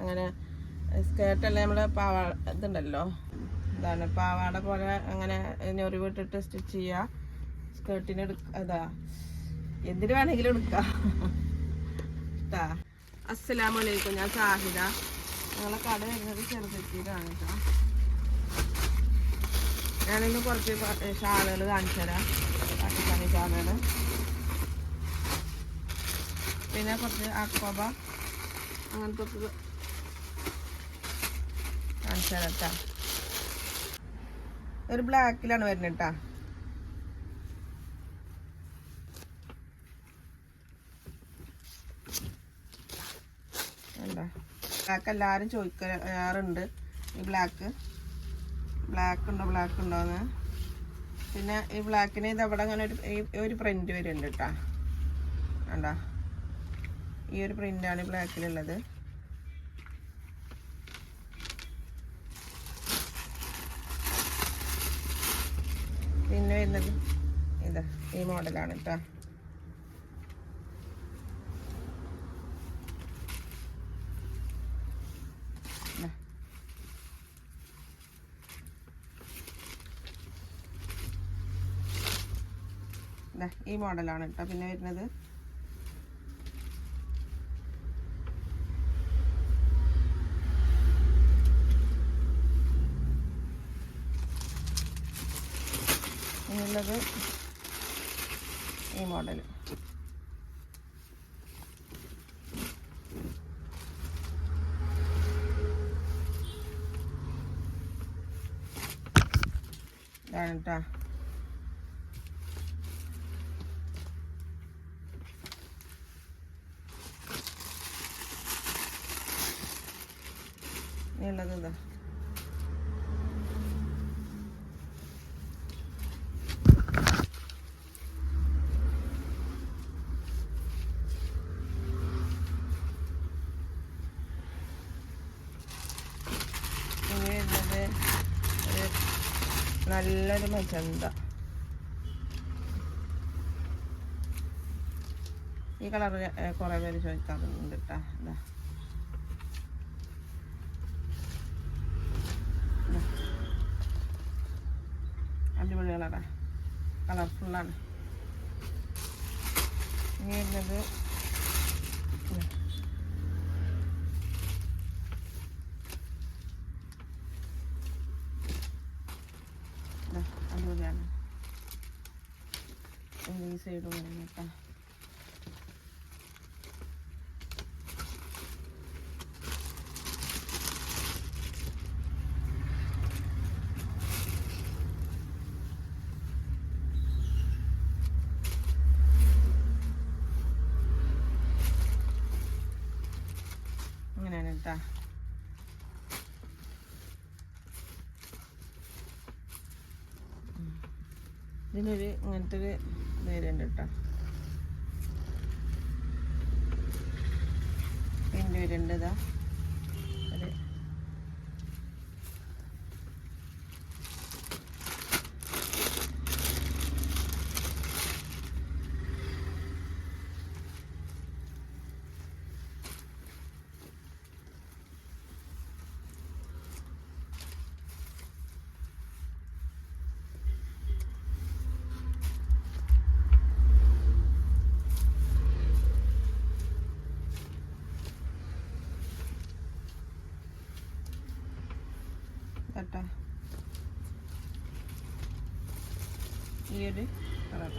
അങ്ങനെ സ്കേർട്ടല്ലേ നമ്മൾ പാവാ ഇതുണ്ടല്ലോ? ഇതാണ് പാവാട പോലെ അങ്ങനെ ഞൊറിവിട്ടിട്ട് സ്റ്റിച്ച് ചെയ്യുക സ്കേർട്ടിന് എടുക്ക അതാ. എന്തിനു വേണമെങ്കിലും എടുക്കാം. അസ്സലാമു അസ്സലാമലൈക്കും. ഞാൻ സാഹിദ. ഞങ്ങളെ കട വരുന്നത് ചെറുതെത്തിയിലാണ് കേട്ടോ ഞാനിന്ന് കുറച്ച് ഷാളുകൾ കാണിച്ചു തരാം. പാകിസ്ഥാനി ഷാളുകൾ. പിന്നെ കുറച്ച് അക്കോബ അങ്ങനത്തെ കാണിച്ചു തരാം കേട്ടോ ഒരു ബ്ലാക്കിലാണ് വരുന്നത് കേട്ടാ ബ്ലാക്ക് എല്ലാവരും ചോദിക്കാറുണ്ട്. ഈ ബ്ലാക്ക് ബ്ലാക്ക് ഉണ്ടോ ബ്ലാക്ക് ഉണ്ടോന്ന് പിന്നെ ഈ ബ്ലാക്കിന് ഇത് അവിടെ അങ്ങനെ ഒരു ഒരു പ്രിന്റ് വരുന്നുണ്ട് കേട്ടോ കണ്ടോ? ഈ ഒരു പ്രിന്റാണ് ബ്ലാക്കിലുള്ളത് പിന്നെ വരുന്നത് ഇതാ ഈ മോഡലാണ് കേട്ടോ ഈ മോഡലാണ് കേട്ടോ പിന്നെ വരുന്നത് ഇനിയുള്ളത് ഈ മോഡൽ ഇതാണ് കേട്ടോ ഇനിയുള്ളത് ഇതാ ഇനി വരുന്നത് ഒരു നല്ലൊരു മജന്ത. ഈ കളർ കുറേ പേര് ചോദിക്കാറുണ്ട് കേട്ടോ. അടിപൊളി കളറാ. കളർഫുള്ളാണ് ഇനി വരുന്നത് ഇതാ. ഇതാ, അടിപൊളിയാണ് ഈ സൈഡും അങ്ങനെയാണ് കേട്ടോ. ഇതിനൊരു ഇങ്ങനത്തെ ഒരു വരുന്നുണ്ട് കേട്ടോ പിന്നെ വരുന്നുണ്ട് ഇതാ ഒരു കേട്ടോ ഈ ഒരു കളർ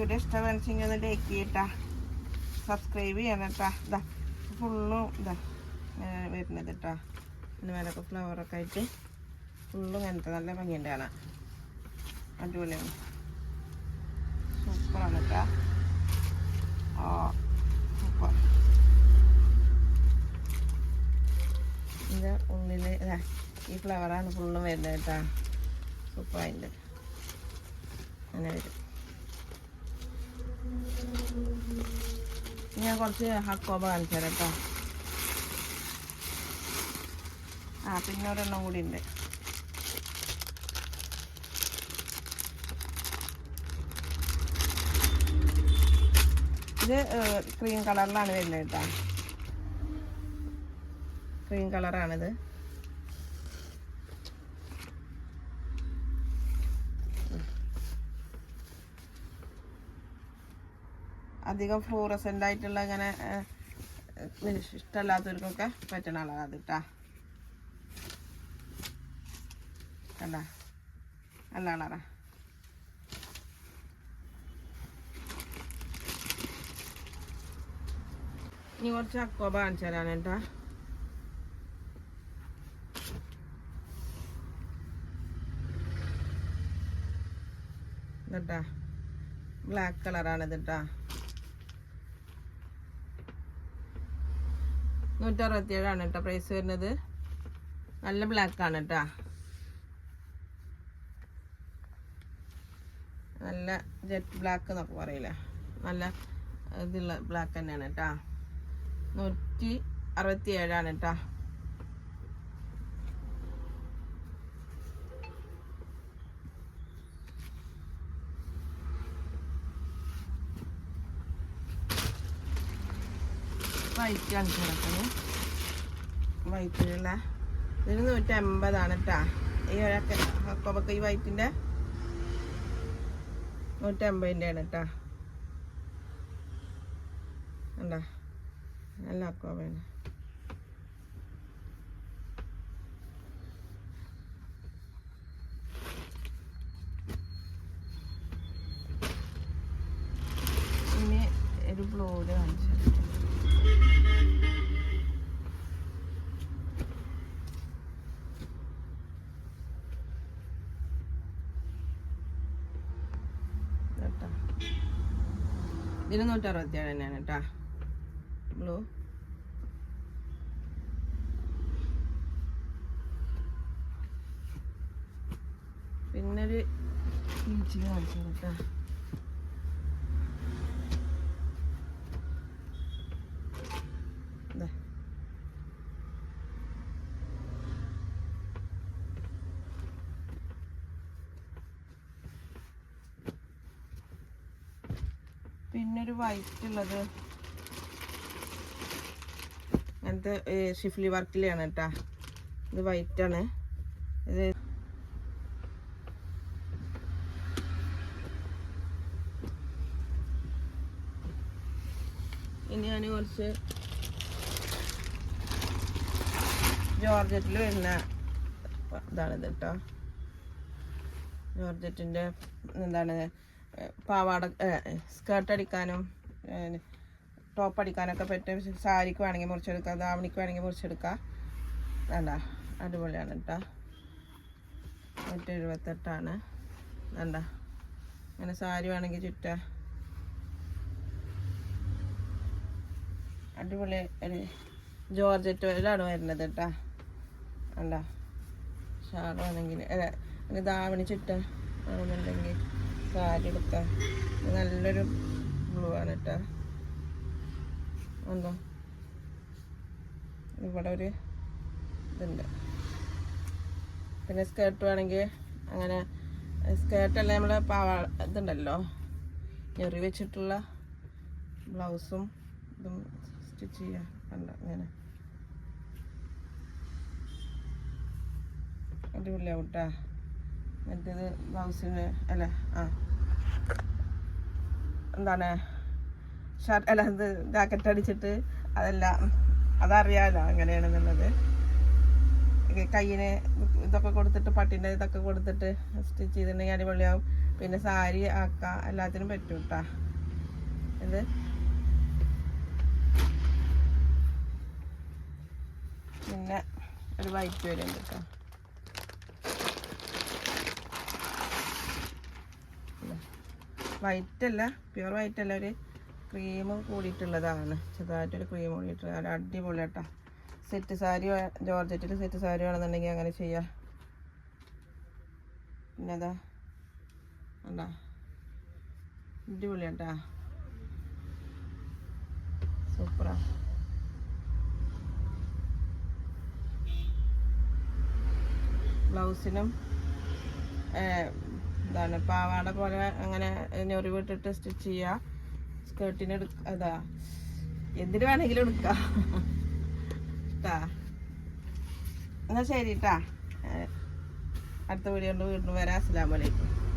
വീഡിയോ ഇഷ്ടമെങ്കിൽ ഒന്ന് ലൈക്ക് ചെയ്യട്ടാ. സബ്സ്ക്രൈബ് ചെയ്യണം കേട്ടാ ഇതാ ഫുള്ളും ഇതാ വരുന്നത് കേട്ടോ പിന്നെ മേലൊക്കെ ഫ്ലവറൊക്കെ ആയിട്ട് ഫുള്ളും ഇങ്ങനത്തെ നല്ല ഭംഗിയുണ്ട് കാണാൻ. അടിപൊളിയാണ്. സൂപ്പറാണ് കേട്ടോ ആ സൂപ്പർ ഇതിന്റെ ഉള്ളിൽ ഇതാ ഈ ഫ്ലവറാണ് ഫുള്ളും വരുന്നത് കേട്ടോ സൂപ്പറായിട്ട് അങ്ങനെ വരും. ഞാൻ കുറച്ച് ഹക്കോബ കാണിച്ചു കേട്ടോ ആ പിന്നെ ഒരെണ്ണം കൂടി ഉണ്ട് ഇത് ക്രീം കളറിലാണ് വരുന്നത് കേട്ടോ ക്രീം കളറാണിത് അധികം ഫ്ലൂറസെന്റ് ആയിട്ടുള്ള ഇങ്ങനെ ഇഷ്ടമല്ലാത്തവർക്കൊക്കെ പറ്റണ കളറാണ് അത് കേട്ടാ കണ്ട? നല്ല കളറാ. ഇനി കുറച്ച് അക്കോബ കാണിച്ചു കേട്ടാ കേട്ടാ ബ്ലാക്ക് കളറാണ് ഇത് കേട്ടാ നൂറ്ററുപത്തിയേഴാണ് കേട്ടോ പ്രൈസ് വരുന്നത്. നല്ല ബ്ലാക്ക് ആണ് കേട്ടാ. നല്ല ജെറ്റ് ബ്ലാക്ക് എന്നൊക്കെ പറയില്ലേ? നല്ല ഇതുള്ള ബ്ലാക്ക് തന്നെയാണ് കേട്ടോ. നൂറ്റി അറുപത്തി ഏഴാണ് കേട്ടാ. വൈറ്റ് കാണിച്ചു കിടക്കുന്നു വൈറ്റിനുള്ള ഇതിന് നൂറ്റി അമ്പതാണ് കേട്ടാ ഈ ഒരൊക്കെ കൊബക്ക ഈ വൈറ്റിന്റെ നൂറ്റി അമ്പതിന്റെ ആണ് കേട്ടാ നല്ല അക്കോബയാണ് ഇനി ഒരു ബ്ലോഡ് കാണിച്ചു കേട്ടോ. അറുപത്തിയേഴ് തന്നെയാണ് കേട്ടാ. ബ്ലൂ. പിന്നൊരു കാണിച്ചു കേട്ടാ. ഉള്ളത് അങ്ങനത്തെ ഷിഫ്ലി വർക്കിലാണ് കേട്ടാ ഇത് വൈറ്റ് ആണ് ഇത് ഇനി ഞാൻ കുറച്ച് ജോർജറ്റിൽ വരുന്ന ഇതാണിത് കേട്ടോ ജോർജറ്റിന്റെ എന്താണ് പാവാട സ്കേർട്ട് അടിക്കാനും ടോപ്പ് അടിക്കാനൊക്കെ പറ്റും സാരിക്ക് വേണമെങ്കിൽ മുറിച്ചെടുക്കാം ദാവണിക്ക് വേണമെങ്കിൽ മുറിച്ചെടുക്കാം. വേണ്ട അടിപൊളിയാണ് കേട്ടോ നൂറ്റി എഴുപത്തെട്ടാണ് വേണ്ട അങ്ങനെ സാരി വേണമെങ്കിൽ ചുറ്റ. അടിപൊളി ഒരു ജോർജറ്റ് ഇതിലാണ് വരുന്നത് കേട്ടോ വേണ്ട ഷാൾ വേണമെങ്കിൽ അല്ല ധാവണി ചുറ്റ. വേണമെന്നുണ്ടെങ്കിൽ സാരി എടുക്കാം നല്ലൊരു ബ്ലൂ ആണ് കേട്ടോ ഉണ്ടോ? ഇവിടെ ഒരു ഇതുണ്ട്. പിന്നെ സ്കേർട്ട് വേണമെങ്കിൽ അങ്ങനെ സ്കേർട്ടല്ല നമ്മൾ പാവ ഇതുണ്ടല്ലോ. ഞെറി വെച്ചിട്ടുള്ള ബ്ലൗസും ഇതും സ്റ്റിച്ച് ചെയ്യാം. കണ്ട ഇങ്ങനെ. അടിപൊളിയാവും കേട്ടാ മറ്റേത് ബ്ലൗസിന് അല്ല ആ. എന്താണ് ഷർട്ട് അല്ല ഇത് ജാക്കറ്റ് അടിച്ചിട്ട് അതെല്ലാം അതറിയാലോ എങ്ങനെയാണെന്നുള്ളത് ഇത് കയ്യിന് ഇതൊക്കെ കൊടുത്തിട്ട് പട്ടിന്റെ ഇതൊക്കെ കൊടുത്തിട്ട് സ്റ്റിച്ച് ചെയ്തിട്ടുണ്ടെങ്കിൽ അടിപൊളിയാവും. പിന്നെ സാരി ആക്കാം എല്ലാത്തിനും പറ്റും കേട്ടാ ഇത് പിന്നെ ഒരു വൈറ്റ് വരുന്നുണ്ട് കേട്ടോ വൈറ്റ് അല്ല പ്യുവർ വൈറ്റ് അല്ല ഒരു ക്രീം കൂടിയിട്ടുള്ളതാണ്. ചെറുതായിട്ടൊരു ക്രീം കൂടിയിട്ടുള്ള അടിപൊളി കേട്ടോ സെറ്റ് സാരി ജോർജറ്റിൽ സെറ്റ് സാരി വേണമെന്നുണ്ടെങ്കിൽ അങ്ങനെ ചെയ്യാം. പിന്നെ അതാ കണ്ടാ? അടിപൊളി കേട്ടാ സൂപ്പറാ. ബ്ലൗസിനും എന്താണ് പാവാട പോലെ അങ്ങനെ ഞൊറിവിട്ടിട്ട് സ്റ്റിച്ച് ചെയ്യുക സ്കേർട്ടിന് എടുക്ക അതാ. എന്തിനു വേണമെങ്കിലും എടുക്കാം. ട്ടാ. എന്നാ ശരി ട്ടാ. ഏ, അടുത്ത വീഡിയോ കൊണ്ട് വീണ്ടും വരാം. അസ്സാം അലൈക്കും.